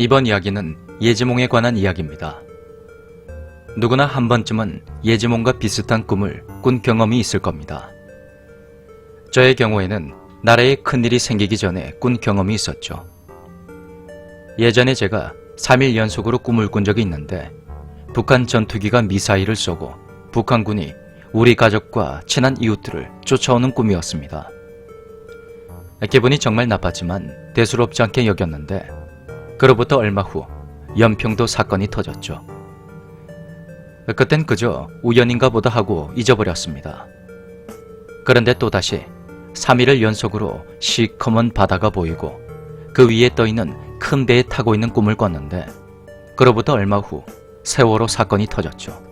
이번 이야기는 예지몽에 관한 이야기입니다. 누구나 한 번쯤은 예지몽과 비슷한 꿈을 꾼 경험이 있을 겁니다. 저의 경우에는 나라에 큰일이 생기기 전에 꾼 경험이 있었죠. 예전에 제가 3일 연속으로 꿈을 꾼 적이 있는데 북한 전투기가 미사일을 쏘고 북한군이 우리 가족과 친한 이웃들을 쫓아오는 꿈이었습니다. 기분이 정말 나빴지만 대수롭지 않게 여겼는데 그로부터 얼마 후 연평도 사건이 터졌죠. 그땐 그저 우연인가 보다 하고 잊어버렸습니다. 그런데 또다시 3일을 연속으로 시커먼 바다가 보이고 그 위에 떠있는 큰 배에 타고 있는 꿈을 꿨는데 그로부터 얼마 후 세월호 사건이 터졌죠.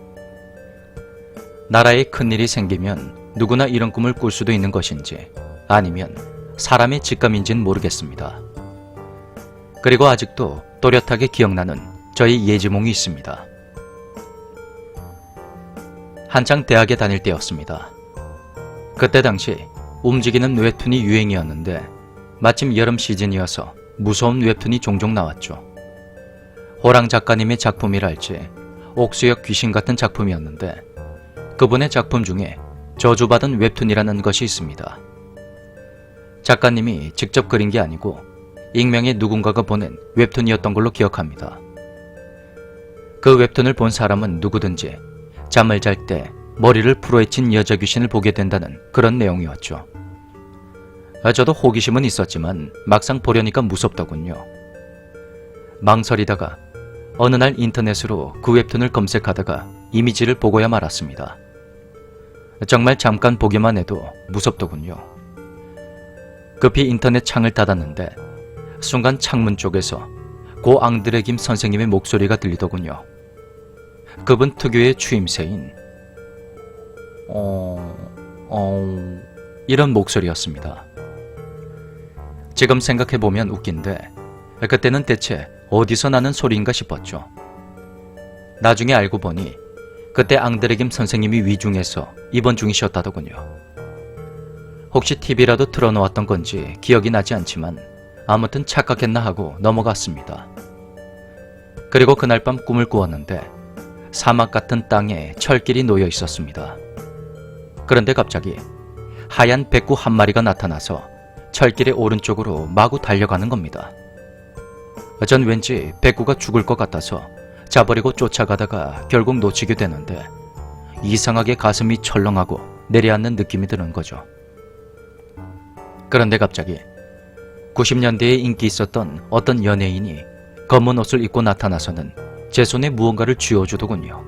나라에 큰일이 생기면 누구나 이런 꿈을 꿀 수도 있는 것인지 아니면 사람의 직감인지는 모르겠습니다. 그리고 아직도 또렷하게 기억나는 저희 예지몽이 있습니다. 한창 대학에 다닐 때였습니다. 그때 당시 움직이는 웹툰이 유행이었는데 마침 여름 시즌이어서 무서운 웹툰이 종종 나왔죠. 호랑 작가님의 작품이랄지 옥수역 귀신 같은 작품이었는데 그분의 작품 중에 저주받은 웹툰이라는 것이 있습니다. 작가님이 직접 그린 게 아니고 익명의 누군가가 보낸 웹툰이었던 걸로 기억합니다. 그 웹툰을 본 사람은 누구든지 잠을 잘 때 머리를 풀어헤친 여자 귀신을 보게 된다는 그런 내용이었죠. 아, 저도 호기심은 있었지만 막상 보려니까 무섭더군요. 망설이다가 어느 날 인터넷으로 그 웹툰을 검색하다가 이미지를 보고야 말았습니다. 정말 잠깐 보기만 해도 무섭더군요. 급히 인터넷 창을 닫았는데 순간 창문 쪽에서 고 앙드레 김 선생님의 목소리가 들리더군요. 그분 특유의 추임새인 어... 어... 이런 목소리였습니다. 지금 생각해보면 웃긴데 그때는 대체 어디서 나는 소리인가 싶었죠. 나중에 알고 보니 그때 앙드레 김 선생님이 위중해서 입원 중이셨다더군요. 혹시 TV라도 틀어놓았던 건지 기억이 나지 않지만 아무튼 착각했나 하고 넘어갔습니다. 그리고 그날 밤 꿈을 꾸었는데 사막 같은 땅에 철길이 놓여 있었습니다. 그런데 갑자기 하얀 백구 한 마리가 나타나서 철길의 오른쪽으로 마구 달려가는 겁니다. 전 왠지 백구가 죽을 것 같아서 자버리고 쫓아가다가 결국 놓치게 되는데 이상하게 가슴이 철렁하고 내려앉는 느낌이 드는 거죠. 그런데 갑자기 90년대에 인기 있었던 어떤 연예인이 검은 옷을 입고 나타나서는 제 손에 무언가를 쥐어주더군요.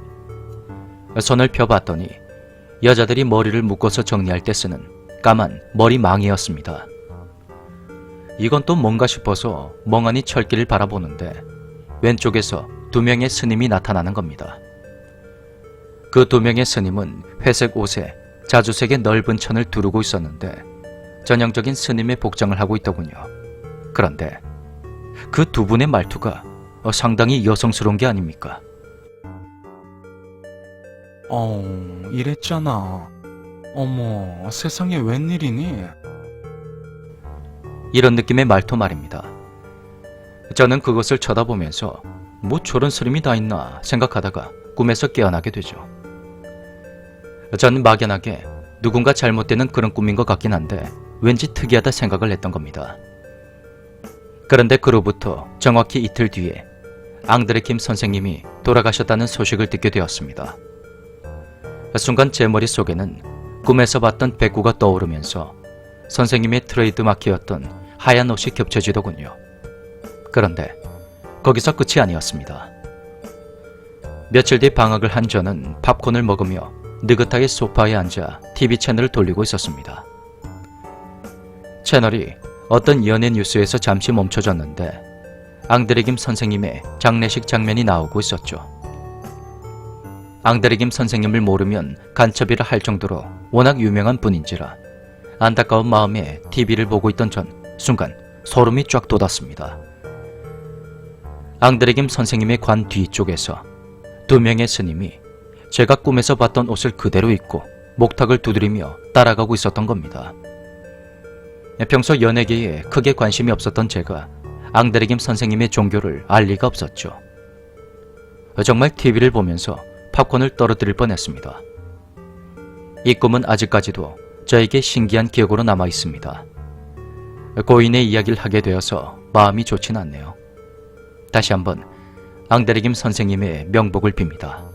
손을 펴봤더니 여자들이 머리를 묶어서 정리할 때 쓰는 까만 머리망이었습니다. 이건 또 뭔가 싶어서 멍하니 철길을 바라보는데 왼쪽에서 두 명의 스님이 나타나는 겁니다. 그 두 명의 스님은 회색 옷에 자주색의 넓은 천을 두르고 있었는데 전형적인 스님의 복장을 하고 있더군요. 그런데 그 두 분의 말투가 어, 상당히 여성스러운 게 아닙니까? 어, 이랬잖아. 어머, 세상에 웬일이니? 이런 느낌의 말투 말입니다. 저는 그것을 쳐다보면서 뭐 저런 스림이 다 있나 생각하다가 꿈에서 깨어나게 되죠. 저는 막연하게 누군가 잘못되는 그런 꿈인 것 같긴 한데 왠지 특이하다 생각을 했던 겁니다. 그런데 그로부터 정확히 이틀 뒤에 앙드레 킴 선생님이 돌아가셨다는 소식을 듣게 되었습니다. 순간 제 머릿속에는 꿈에서 봤던 백구가 떠오르면서 선생님의 트레이드 마크였던 하얀 옷이 겹쳐지더군요. 그런데 거기서 끝이 아니었습니다. 며칠 뒤 방학을 한 저는 팝콘을 먹으며 느긋하게 소파에 앉아 TV 채널을 돌리고 있었습니다. 채널이 어떤 연예 뉴스에서 잠시 멈춰졌는데 앙드레 김 선생님의 장례식 장면이 나오고 있었죠. 앙드레 김 선생님을 모르면 간첩이라 할 정도로 워낙 유명한 분인지라 안타까운 마음에 TV를 보고 있던 전 순간 소름이 쫙 돋았습니다. 앙드레 김 선생님의 관 뒤쪽에서 두 명의 스님이 제가 꿈에서 봤던 옷을 그대로 입고 목탁을 두드리며 따라가고 있었던 겁니다. 평소 연예계에 크게 관심이 없었던 제가 앙드레김 선생님의 종교를 알 리가 없었죠. 정말 TV를 보면서 팝콘을 떨어뜨릴 뻔했습니다. 이 꿈은 아직까지도 저에게 신기한 기억으로 남아 있습니다. 고인의 이야기를 하게 되어서 마음이 좋진 않네요. 다시 한번 앙드레김 선생님의 명복을 빕니다.